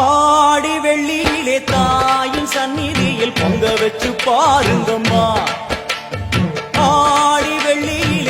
ஆடி வெள்ளியிலே தாயின் சந்நிதியில் பொங்க வச்சு பாருங்கம்மா.